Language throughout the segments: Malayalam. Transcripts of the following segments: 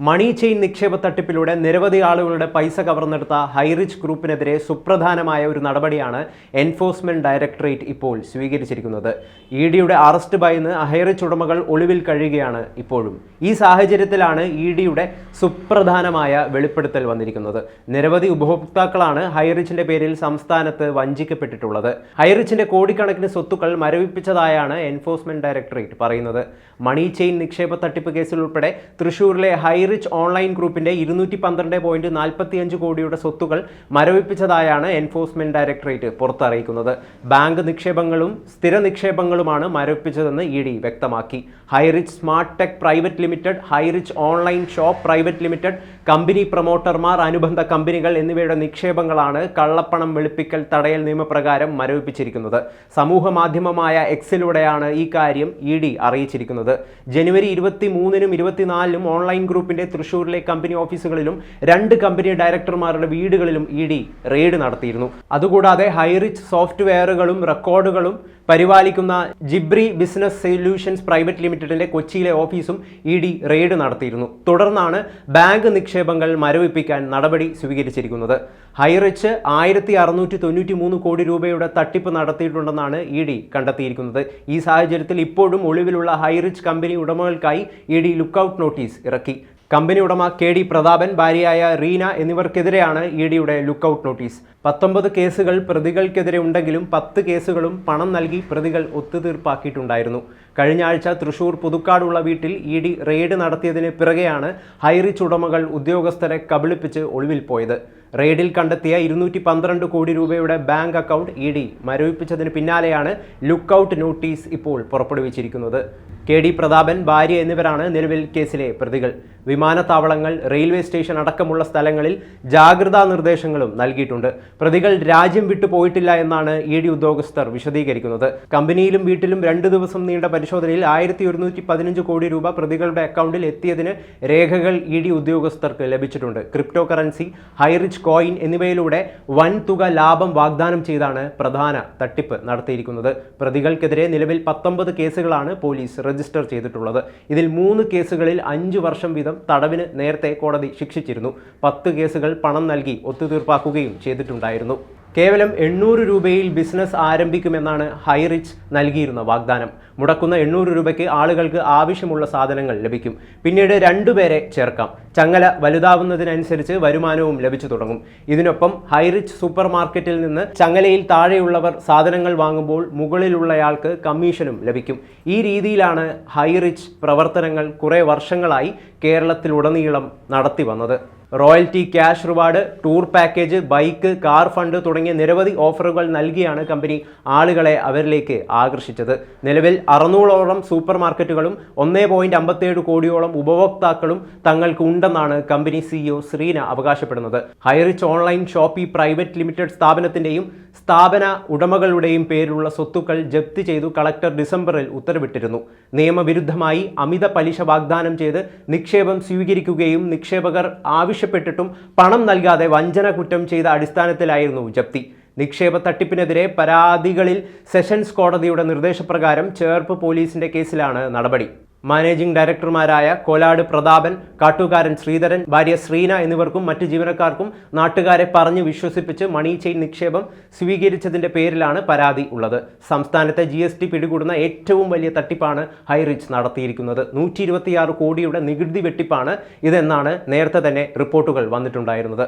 മണി ചെയിൻ നിക്ഷേപ തട്ടിപ്പിലൂടെ നിരവധി ആളുകളുടെ പൈസ കവർന്നെടുത്ത ഹൈറിച്ച് ഗ്രൂപ്പിനെതിരെ സുപ്രധാനമായ ഒരു നടപടിയാണ് എൻഫോഴ്സ്മെന്റ് ഡയറക്ടറേറ്റ് ഇപ്പോൾ സ്വീകരിച്ചിരിക്കുന്നത്. ഇ ഡിയുടെ അറസ്റ്റ് ഭയന്ന് ഹൈറിച്ച് ഉടമകൾ ഒളിവിൽ കഴിയുകയാണ് ഇപ്പോഴും. ഈ സാഹചര്യത്തിലാണ് ഇ ഡിയുടെ സുപ്രധാനമായ വെളിപ്പെടുത്തൽ വന്നിരിക്കുന്നത്. നിരവധി ഉപഭോക്താക്കളാണ് ഹൈറിച്ചിന്റെ പേരിൽ സംസ്ഥാനത്ത് വഞ്ചിക്കപ്പെട്ടിട്ടുള്ളത്. ഹൈറിച്ചിന്റെ കോടിക്കണക്കിന് സ്വത്തുക്കൾ മരവിപ്പിച്ചതായാണ് എൻഫോഴ്സ്മെന്റ് ഡയറക്ടറേറ്റ് പറയുന്നത്. മണി ചെയിൻ നിക്ഷേപ തട്ടിപ്പ് കേസിൽ ഉൾപ്പെടെ തൃശൂരിലെ ഹൈറിച്ച് ഓൺലൈൻ ഗ്രൂപ്പിന്റെ ഇരുന്നൂറ്റി പന്ത്രണ്ട് പോയിന്റ് നാൽപ്പത്തിയഞ്ച് കോടിയുടെ സ്വത്തുകൾ മരവിപ്പിച്ചതായാണ് എൻഫോഴ്സ്മെന്റ് ഡയറക്ടറേറ്റ് പുറത്തറിയിക്കുന്നത്. ബാങ്ക് നിക്ഷേപങ്ങളും സ്ഥിര നിക്ഷേപങ്ങളുമാണ് മരവിപ്പിച്ചതെന്ന് ഇ ഡി വ്യക്തമാക്കി. Highrich smart tech private limited Highrich online shop private limited company പ്രൊമോട്ടർമാർ അനുബന്ധ കമ്പനികൾ എന്നിവയുടെ നിക്ഷേപങ്ങളാണ് കള്ളപ്പണം വെളുപ്പിക്കൽ തടയൽ നിയമപ്രകാരം മരവിപ്പിച്ചിരിക്കുന്നത്. സമൂഹ മാധ്യമമായ എക്സിലൂടെയാണ് ഈ കാര്യം ഇ ഡി അറിയിച്ചിരിക്കുന്നത്. ജനുവരി ഇരുപത്തി മൂന്നിനും ഇരുപത്തിനാലിനും ഓൺലൈൻ ഗ്രൂപ്പിന്റെ തൃശൂരിലെ കമ്പനി ഓഫീസുകളിലും രണ്ട് കമ്പനി ഡയറക്ടർമാരുടെ വീടുകളിലും ഇ ഡി റെയ്ഡ് നടത്തിയിരുന്നു. അതുകൂടാതെ ഹൈറിച്ച് സോഫ്റ്റ്വെയറുകളും റെക്കോർഡുകളും പരിപാലിക്കുന്ന ജിബ്രി ബിസിനസ് സൊല്യൂഷൻസ് പ്രൈവറ്റ് ലിമിറ്റഡിന്റെ കൊച്ചിയിലെ ഓഫീസും ഇ ഡി റെയ്ഡ് നടത്തിയിരുന്നു. തുടർന്നാണ് ബാങ്ക് നിക്ഷേപങ്ങൾ മരവിപ്പിക്കാൻ നടപടി സ്വീകരിച്ചിരിക്കുന്നത്. ഹൈറിച്ച് ആയിരത്തി അറുന്നൂറ്റി തൊണ്ണൂറ്റി മൂന്ന് കോടി രൂപയുടെ തട്ടിപ്പ് നടത്തിയിട്ടുണ്ടെന്നാണ് ഇ ഡി കണ്ടെത്തിയിരിക്കുന്നത്. ഈ സാഹചര്യത്തിൽ ഇപ്പോഴും ഒളിവിലുള്ള ഹൈറിച്ച് കമ്പനി ഉടമകൾക്കായി ഇ ഡി ലുക്കൌട്ട് നോട്ടീസ് ഇറക്കി. കമ്പനി ഉടമ കെ ഡി പ്രതാപൻ ഭാര്യയായ റീന എന്നിവർക്കെതിരെയാണ് ഇ ഡിയുടെ ലുക്കൌട്ട് നോട്ടീസ്. പത്തൊമ്പത് കേസുകൾ പ്രതികൾക്കെതിരെ ഉണ്ടെങ്കിലും പത്ത് കേസുകളും പണം നൽകി പ്രതികൾ ഒത്തുതീർപ്പാക്കിയിട്ടുണ്ടായിരുന്നു. കഴിഞ്ഞ ആഴ്ച തൃശൂർ പുതുക്കാടുള്ള വീട്ടിൽ ഇ ഡി റെയ്ഡ് നടത്തിയതിന് പിറകെയാണ് ഹൈറിച്ച് ഉടമകൾ ഉദ്യോഗസ്ഥരെ കബളിപ്പിച്ച് ഒളിവിൽ പോയത്. റെയ്ഡിൽ കണ്ടെത്തിയ ഇരുന്നൂറ്റി പന്ത്രണ്ട് കോടി രൂപയുടെ ബാങ്ക് അക്കൗണ്ട് ഇ ഡി മരവിപ്പിച്ചതിന് പിന്നാലെയാണ് ലുക്കൌട്ട് നോട്ടീസ് ഇപ്പോൾ പുറപ്പെടുവിച്ചിരിക്കുന്നത്. കെ ഡി പ്രതാപൻ ഭാര്യ എന്നിവരാണ് നിലവിൽ കേസിലെ പ്രതികൾ. വിമാനത്താവളങ്ങൾ റെയിൽവേ സ്റ്റേഷൻ അടക്കമുള്ള സ്ഥലങ്ങളിൽ ജാഗ്രതാ നിർദ്ദേശങ്ങളും നൽകിയിട്ടുണ്ട്. പ്രതികൾ രാജ്യം വിട്ടു പോയിട്ടില്ല എന്നാണ് ഇ ഡി ഉദ്യോഗസ്ഥർ വിശദീകരിക്കുന്നത്. കമ്പനിയിലും വീട്ടിലും രണ്ടു ദിവസം നീണ്ട പരിശോധനയിൽ ആയിരത്തി ഒരുന്നൂറ്റി പതിനഞ്ച് കോടി രൂപ പ്രതികളുടെ അക്കൗണ്ടിൽ എത്തിയതിന് രേഖകൾ ഇ ഡി ഉദ്യോഗസ്ഥർക്ക് ലഭിച്ചിട്ടുണ്ട്. ക്രിപ്റ്റോ കറൻസി ഹൈറിച്ച് കോയിൻ എന്നിവയിലൂടെ വൻ തുക ലാഭം വാഗ്ദാനം ചെയ്താണ് പ്രധാന തട്ടിപ്പ് നടത്തിയിരിക്കുന്നത്. പ്രതികൾക്കെതിരെ നിലവിൽ പത്തൊമ്പത് കേസുകളാണ് പോലീസ് രജിസ്റ്റർ ചെയ്തിട്ടുള്ളത്. ഇതിൽ മൂന്ന് കേസുകളിൽ അഞ്ചു വർഷം വീതം തടവിന് നേരത്തെ കോടതി ശിക്ഷിച്ചിരുന്നു. പത്ത് കേസുകൾ പണം നൽകി ഒത്തുതീർപ്പാക്കുകയും ചെയ്തിട്ടുണ്ടായിരുന്നു. കേവലം എണ്ണൂറ് രൂപയിൽ ബിസിനസ് ആരംഭിക്കുമെന്നാണ് ഹൈറിച്ച് നൽകിയിരുന്ന വാഗ്ദാനം. മുടക്കുന്ന എണ്ണൂറ് രൂപയ്ക്ക് ആളുകൾക്ക് ആവശ്യമുള്ള സാധനങ്ങൾ ലഭിക്കും. പിന്നീട് രണ്ടുപേരെ ചേർക്കാം. ചങ്ങല വലുതാവുന്നതിനനുസരിച്ച് വരുമാനവും ലഭിച്ചു തുടങ്ങും. ഇതിനൊപ്പം ഹൈറിച്ച് സൂപ്പർ മാർക്കറ്റിൽ നിന്ന് ചങ്ങലയിൽ താഴെയുള്ളവർ സാധനങ്ങൾ വാങ്ങുമ്പോൾ മുകളിലുള്ളയാൾക്ക് കമ്മീഷനും ലഭിക്കും. ഈ രീതിയിലാണ് ഹൈറിച്ച് പ്രവർത്തനങ്ങൾ കുറേ വർഷങ്ങളായി കേരളത്തിലുടനീളം നടത്തി വന്നത്. Royalty cash reward tour package bike car fund തുടങ്ങിയ നിരവധി ഓഫറുകൾ നൽകിയാണ് കമ്പനി ആളുകളെ അവരിലേക്ക് ആകർഷിച്ചത്. നിലവിൽ അറുന്നൂറോളം സൂപ്പർ മാർക്കറ്റുകളും ഒന്നേ പോയിന്റ് അമ്പത്തേഴ് കോടിയോളം ഉപഭോക്താക്കളും തങ്ങൾക്ക് ഉണ്ടെന്നാണ് കമ്പനി സിഇഒ ശ്രീന അവകാശപ്പെടുന്നത്. Highrich online shoppe private limited സ്ഥാപനത്തിന്റെയും സ്ഥാപന ഉടമകളുടെയും പേരിലുള്ള സ്വത്തുക്കൾ ജപ്തി ചെയ്തു കളക്ടർ ഡിസംബറിൽ ഉത്തരവിട്ടിരുന്നു. നിയമവിരുദ്ധമായി അമിത പലിശ വാഗ്ദാനം ചെയ്ത് നിക്ഷേപം സ്വീകരിക്കുകയും നിക്ഷേപകർ ആവശ്യപ്പെട്ടിട്ടും പണം നൽകാതെ വഞ്ചന കുറ്റം ചെയ്ത അടിസ്ഥാനത്തിലായിരുന്നു ജപ്തി. നിക്ഷേപ തട്ടിപ്പിനെതിരെ പരാതികളിൽ സെഷൻസ് കോടതിയുടെ നിർദ്ദേശപ്രകാരം ചേർപ്പ് പോലീസിന്റെ കേസിലാണ് നടപടി. മാനേജിംഗ് ഡയറക്ടർമാരായ കോലാട് പ്രതാപൻ കാട്ടുകാരൻ ശ്രീധരൻ ഭാര്യ ശ്രീന എന്നിവർക്കും മറ്റ് ജീവനക്കാർക്കും നാട്ടുകാരെ പറഞ്ഞു വിശ്വസിപ്പിച്ച് മണി ചെയിൻ നിക്ഷേപം സ്വീകരിച്ചതിന്റെ പേരിലാണ് പരാതി ഉള്ളത്. സംസ്ഥാനത്തെ ജി എസ് ടി പിടികൂടുന്ന ഏറ്റവും വലിയ തട്ടിപ്പാണ് ഹൈറിച്ച് നടത്തിയിരിക്കുന്നത്. നൂറ്റി ഇരുപത്തിയാറ് കോടിയുടെ നികുതി വെട്ടിപ്പാണ് ഇതെന്നാണ് നേരത്തെ തന്നെ റിപ്പോർട്ടുകൾ വന്നിട്ടുണ്ടായിരുന്നത്.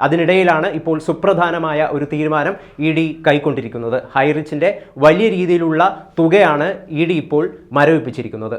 അതിനിടയിലാണ് ഇപ്പോൾ സുപ്രധാനമായ ഒരു തീരുമാനം ഇ ഡി കൈക്കൊണ്ടിരിക്കുന്നത്. ഹൈറിച്ചിന്റെ വലിയ രീതിയിലുള്ള തുകയാണ് ഇ ഡി ഇപ്പോൾ മരവിപ്പിച്ചിരിക്കുന്നത്.